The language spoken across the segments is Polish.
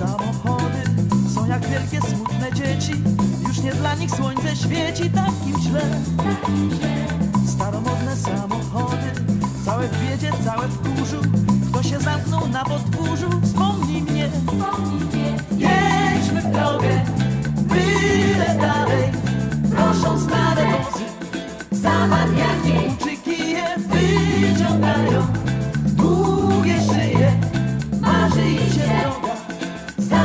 samochody są jak wielkie smutne dzieci. Już nie dla nich słońce świeci takim źle. Staromodne samochody, całe w biedzie, całe w kurzu. Kto się zamknął na podwórzu, wspomnij mnie. Jedźmy w drogę, byle dalej. Proszą stare wozy, zawariacie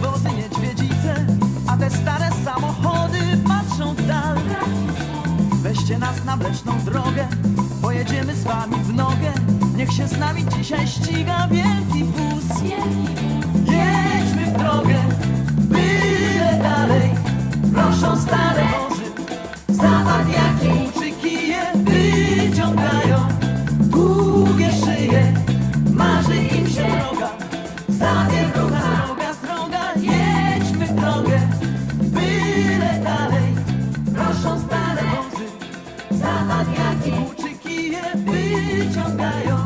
wozy niedźwiedzice, a te stare samochody patrzą w dal. Weźcie nas na mleczną drogę, pojedziemy z wami w nogę. Niech się z nami dzisiaj ściga wielki wóz. włóczy kije, wyciągają.